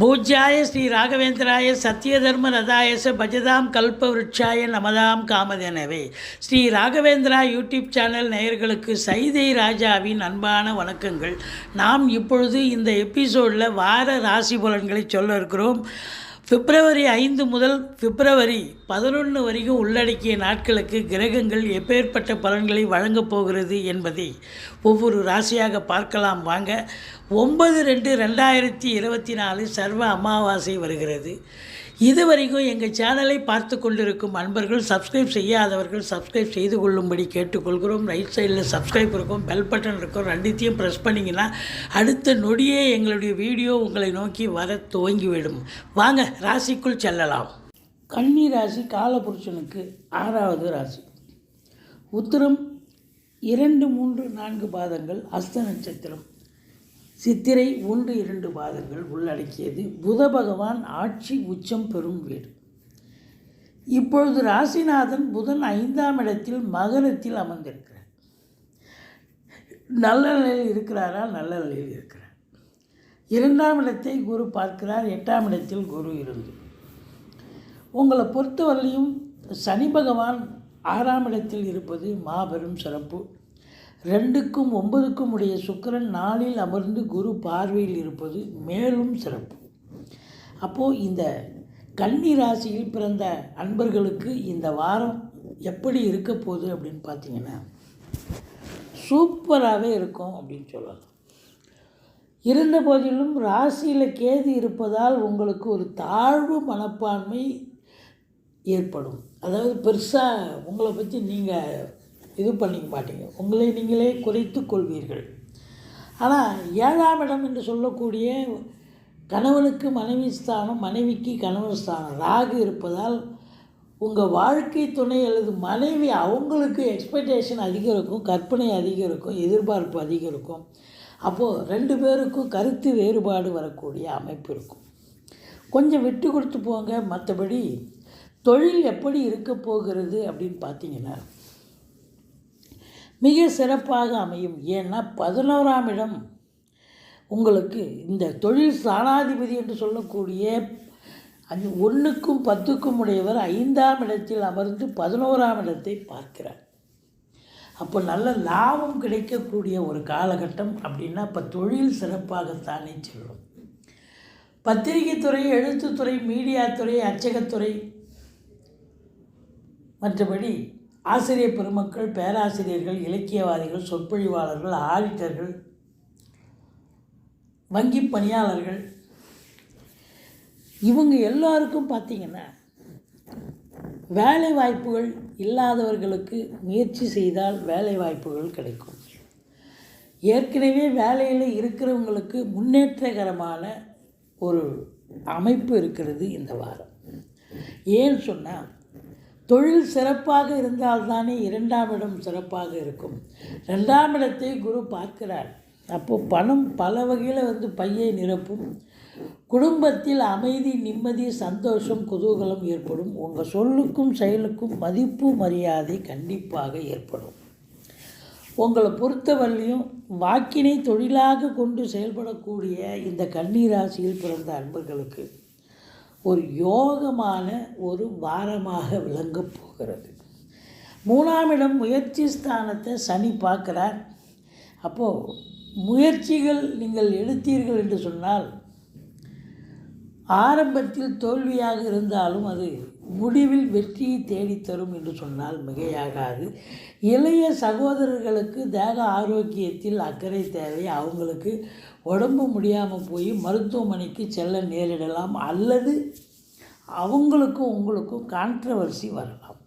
பூஜ்யாய ஸ்ரீ ராகவேந்திராய சத்யதர்ம ரதாயச பஜதாம் கல்ப விருட்சாய நமதாம் காமதெனவே ஸ்ரீ ராகவேந்திரா யூடியூப் சேனல் நேயர்களுக்கு சைதை ராஜாவின் அன்பான வணக்கங்கள். நாம் இப்பொழுது இந்த எபிசோடில் வார ராசி பலன்களை சொல்ல இருக்கிறோம். பிப்ரவரி ஐந்து முதல் பிப்ரவரி பதினொன்று வரைக்கும் உள்ளடக்கிய நாட்களுக்கு கிரகங்கள் எப்பேற்பட்ட பலன்களை வழங்கப் போகிறது என்பதை ஒவ்வொரு ராசியாக பார்க்கலாம் வாங்க. ஒன்பது ரெண்டு ரெண்டாயிரத்தி இருபத்தி நாலு சர்வ அமாவாசை வருகிறது. இதுவரைக்கும் எங்கள் சேனலை பார்த்து கொண்டிருக்கும் அன்பர்கள் சப்ஸ்கிரைப் செய்யாதவர்கள் சப்ஸ்கிரைப் செய்து கொள்ளும்படி கேட்டுக்கொள்கிறோம். ரைட் சைடில் சப்ஸ்கிரைப் இருக்கும் பெல் பட்டன் இருக்கும். ரெண்டுத்தையும் ப்ரெஸ் பண்ணிங்கன்னா அடுத்த நொடியே எங்களுடைய வீடியோ உங்களை நோக்கி வர துவங்கிவிடும். வாங்க ராசிக்குள் செல்லலாம். கன்னி ராசி காலபுருஷனுக்கு ஆறாவது ராசி. உத்திரம் இரண்டு மூன்று நான்கு பாதங்கள் அஸ்த நட்சத்திரம். சித்திரை ஒன்று இரண்டு பாதங்கள் உள்ளடக்கியது. புத பகவான் ஆட்சி உச்சம் பெறும் வீடு. இப்பொழுது ராசிநாதன் புதன் ஐந்தாம் இடத்தில் மகனத்தில் அமர்ந்திருக்கிறார். நல்ல நிலையில் இருக்கிறாரா? நல்ல நிலையில் இருக்கிறார். இரண்டாம் இடத்தை குரு பார்க்கிறார். எட்டாம் இடத்தில் குரு இருந்து. உங்களை பொறுத்தவரையிலும் சனி பகவான் ஆறாம் இடத்தில் இருப்பது மாபெரும் சிறப்பு. ரெண்டுக்கும் ஒன்பதுக்கும் உடைய சுக்கிரன் நாளில் அமர்ந்து குரு பார்வையில் இருப்பது மேலும் சிறப்பு. அப்போது இந்த கன்னி ராசியில் பிறந்த அன்பர்களுக்கு இந்த வாரம் எப்படி இருக்க போகுது அப்படின்னு பார்த்தீங்கன்னா சூப்பராகவே இருக்கும் அப்படின்னு சொல்லலாம். இருந்த போதிலும் ராசியில் கேது இருப்பதால் உங்களுக்கு ஒரு தாழ்வு மனப்பான்மை ஏற்படும். அதாவது பெருசாக உங்களை பற்றி நீங்கள் இது பண்ணிக்க மாட்டீங்க. உங்களை நீங்களே குறைத்து கொள்வீர்கள். ஆனால் ஏழாம் இடம் என்று சொல்லக்கூடிய கணவனுக்கு மனைவி ஸ்தானம் மனைவிக்கு கணவன் ஸ்தானம் ராகு இருப்பதால் உங்கள் வாழ்க்கை துணை அல்லது மனைவி அவங்களுக்கு எக்ஸ்பெக்டேஷன் அதிகம் இருக்கும் கற்பனை அதிகம் இருக்கும் எதிர்பார்ப்பு அதிகம் இருக்கும் அப்போது ரெண்டு பேருக்கும் கருத்து வேறுபாடு வரக்கூடிய அமைப்பு இருக்கும். கொஞ்சம் விட்டு கொடுத்து போங்க. மற்றபடி தொழில் எப்படி இருக்க போகிறது அப்படின்னு பார்த்தீங்கன்னா மிக சிறப்பாக அமையும். ஏன்னா பதினோராம் இடம் உங்களுக்கு இந்த தொழில் ஸ்தானாதிபதி என்று சொல்லக்கூடிய அந்த ஒன்றுக்கும் பத்துக்கும் உடையவர் ஐந்தாம் இடத்தில் அமர்ந்து பதினோராம் இடத்தை பார்க்கிறார். அப்போ நல்ல லாபம் கிடைக்கக்கூடிய ஒரு காலகட்டம் அப்படின்னா இப்போ தொழில் சிறப்பாகத்தானே செல்லும். பத்திரிகைத்துறை எழுத்துத்துறை மீடியாத்துறை அச்சகத்துறை மற்றபடி ஆசிரியர் பெருமக்கள் பேராசிரியர்கள் இலக்கியவாதிகள் சொற்பொழிவாளர்கள் ஆடிட்டர்கள் வங்கி பணியாளர்கள் இவங்க எல்லாருக்கும் பார்த்திங்கன்னா வேலை வாய்ப்புகள் இல்லாதவர்களுக்கு முயற்சி செய்தால் வேலை வாய்ப்புகள் கிடைக்கும். ஏற்கனவே வேலையில் இருக்கிறவங்களுக்கு முன்னேற்றகரமான ஒரு அமைப்பு இருக்கிறது இந்த வாரம். ஏன்னு சொன்னால் தொழில் சிறப்பாக இருந்தால்தானே இரண்டாம் இடம் சிறப்பாக இருக்கும். ரெண்டாம் இடத்தை குரு பார்க்கிறார். அப்போது பணம் பல வகையில் வந்து பையை நிரப்பும். குடும்பத்தில் அமைதி நிம்மதி சந்தோஷம் குதூகலம் ஏற்படும். உங்கள் சொல்லுக்கும் செயலுக்கும் மதிப்பு மரியாதை கண்டிப்பாக ஏற்படும். உங்களை பொறுத்தவரையிலையும் வாக்கினை தொழிலாக கொண்டு செயல்படக்கூடிய இந்த கன்னிராசியில் பிறந்த அன்பர்களுக்கு ஒரு யோகமான ஒரு வாரமாக விளங்கப் போகிறது. மூணாம் இடம் முயற்சி ஸ்தானத்தை சனி பார்க்குறார். அப்போது முயற்சிகள் நீங்கள் எடுத்தீர்கள் என்று சொன்னால் ஆரம்பத்தில் தோல்வியாக இருந்தாலும் அது முடிவில் வெற்றியை தேடித்தரும் என்று சொன்னால் மிகையாகாது. இளைய சகோதரர்களுக்கு தேக ஆரோக்கியத்தில் அக்கறை தேவை. அவங்களுக்கு உடம்பு முடியாமல் போய் மருத்துவமனைக்கு செல்ல நேரிடலாம். அல்லது அவங்களுக்கும் உங்களுக்கும் கான்ட்ரவர்சி வரலாம்.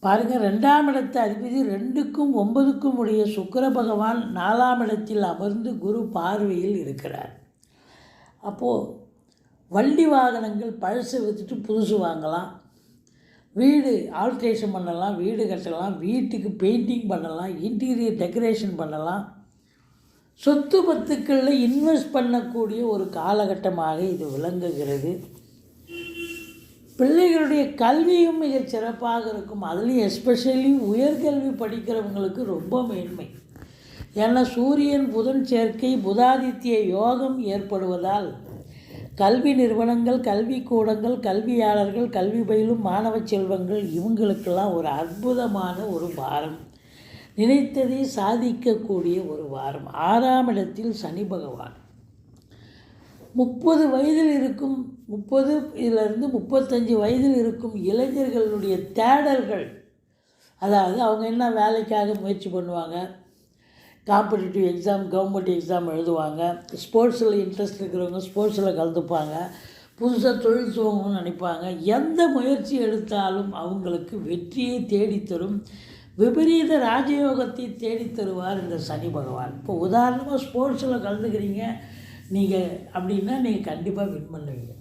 பாருங்கள் ரெண்டாம் இடத்து அதிபதி ரெண்டுக்கும் ஒன்பதுக்கும் உடைய சுக்கர பகவான் நாலாம் இடத்தில் அமர்ந்து குரு பார்வையில் இருக்கிறார். அப்போது வண்டி வாகனங்கள் பழசு விற்றுட்டு புதுசு வாங்கலாம். வீடு ஆல்ட்ரேஷன் பண்ணலாம் வீடு கட்டலாம் வீட்டுக்கு பெயிண்டிங் பண்ணலாம் இன்டீரியர் டெக்கரேஷன் பண்ணலாம். சொத்து பத்துக்களில் இன்வெஸ்ட் பண்ணக்கூடிய ஒரு காலகட்டமாக இது விளங்குகிறது. பிள்ளைகளுடைய கல்வியும் மிக சிறப்பாக இருக்கும். அதுலேயும் எஸ்பெஷலி உயர்கல்வி படிக்கிறவங்களுக்கு ரொம்ப மேன்மை. ஏன்னா சூரியன் புதன் சேர்க்கை புதாதித்ய யோகம் ஏற்படுவதால் கல்வி நிறுவனங்கள் கல்வி கூடங்கள் கல்வியாளர்கள் கல்வி பயிலும் மாணவ செல்வங்கள் இவங்களுக்கெல்லாம் ஒரு அற்புதமான ஒரு வாரம். நினைத்ததை சாதிக்கக்கூடிய ஒரு வாரம். ஆறாம் இடத்தில் சனி பகவான். முப்பது வயதில் இருக்கும் முப்பது இதிலிருந்து முப்பத்தஞ்சு வயதில் இருக்கும் இளைஞர்களுடைய தேடல்கள். அதாவது அவங்க என்ன வேலைக்காக முயற்சி பண்ணுவாங்க? காம்படிட்டிவ் எக்ஸாம் கவர்மெண்ட் எக்ஸாம் எழுதுவாங்க. ஸ்போர்ட்ஸில் இன்ட்ரெஸ்ட் இருக்கிறவங்க ஸ்போர்ட்ஸில் கலந்துப்பாங்க. புதுசாக தொழில் துவங்கணும்னு நினைப்பாங்க. எந்த முயற்சி எடுத்தாலும் அவங்களுக்கு வெற்றியை தேடித்தரும். விபரீத ராஜயோகத்தை தேடித்தருவார் இந்த சனி பகவான். இப்போ உதாரணமாக ஸ்போர்ட்ஸில் கலந்துக்கிறீங்க. நீங்கள் அப்படின்னா நீங்கள் கண்டிப்பாக வின் பண்ணுவீங்க.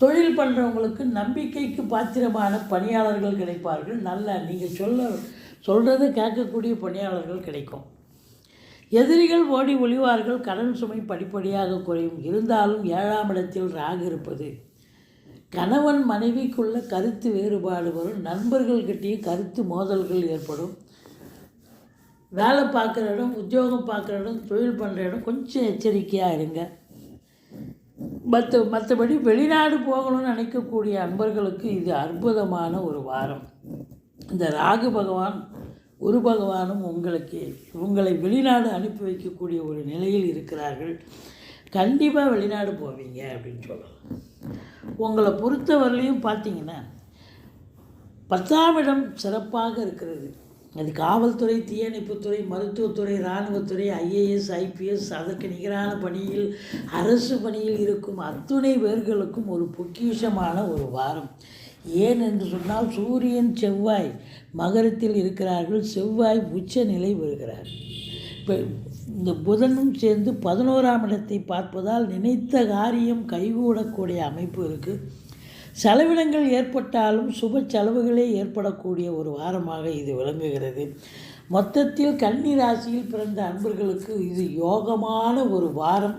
தொழில் பண்ணுறவங்களுக்கு நம்பிக்கைக்கு பாத்திரமான பணியாளர்கள் கிடைப்பார்கள். நல்ல நீங்கள் சொல்ல சொல்கிறது கேட்கக்கூடிய பணியாளர்கள் கிடைக்கும். எதிரிகள் ஓடி ஒளிவார்கள் கடன் சுமை படிப்படியாக குறையும். இருந்தாலும் ஏழாம் இடத்தில் ராகு இருப்பது. கணவன் மனைவிக்குள்ள கருத்து வேறுபாடு வரும். நண்பர்கள்கிட்டயும் கருத்து மோதல்கள் ஏற்படும். வேலை பார்க்குற இடம் உத்தியோகம் பார்க்குற இடம் தொழில் பண்ணுற இடம் கொஞ்சம் எச்சரிக்கையாக இருங்க. மற்ற மற்றபடி வெளிநாடு போகணும்னு நினைக்கக்கூடிய அன்பர்களுக்கு இது அற்புதமான ஒரு வாரம். இந்த ராகு பகவான் குரு பகவானும் உங்களுக்கு உங்களை வெளிநாடு அனுப்பி வைக்கக்கூடிய ஒரு நிலையில் இருக்கிறார்கள். கண்டிப்பாக வெளிநாடு போவீங்க அப்படின்னு சொல்லலாம். உங்களை பொறுத்தவரையிலையும் பார்த்தீங்கன்னா பத்தாம் இடம் சிறப்பாக இருக்கிறது. அது காவல்துறை தீயணைப்புத்துறை மருத்துவத்துறை இராணுவத்துறை ஐஏஎஸ் ஐபிஎஸ் அதற்கு நிகரான பணியில் அரசு பணியில் இருக்கும் அத்துணை பேர்களுக்கும் ஒரு பொக்கிஷமான ஒரு வாரம். ஏன் என்று சொன்னால் சூரியன் செவ்வாய் மகரத்தில் இருக்கிறார்கள் செவ்வாய் உச்ச நிலை வருகிறார். இப்போ இந்த புதனும் சேர்ந்து பதினோராம் இடத்தை பார்ப்பதால் நினைத்த காரியம் கைகூடக்கூடிய அமைப்பு இருக்குது செலவினங்கள் ஏற்பட்டாலும் சுப செலவுகளே ஏற்படக்கூடிய ஒரு வாரமாக இது விளங்குகிறது. மொத்தத்தில் கன்னி ராசியில் பிறந்த அன்பர்களுக்கு இது யோகமான ஒரு வாரம்.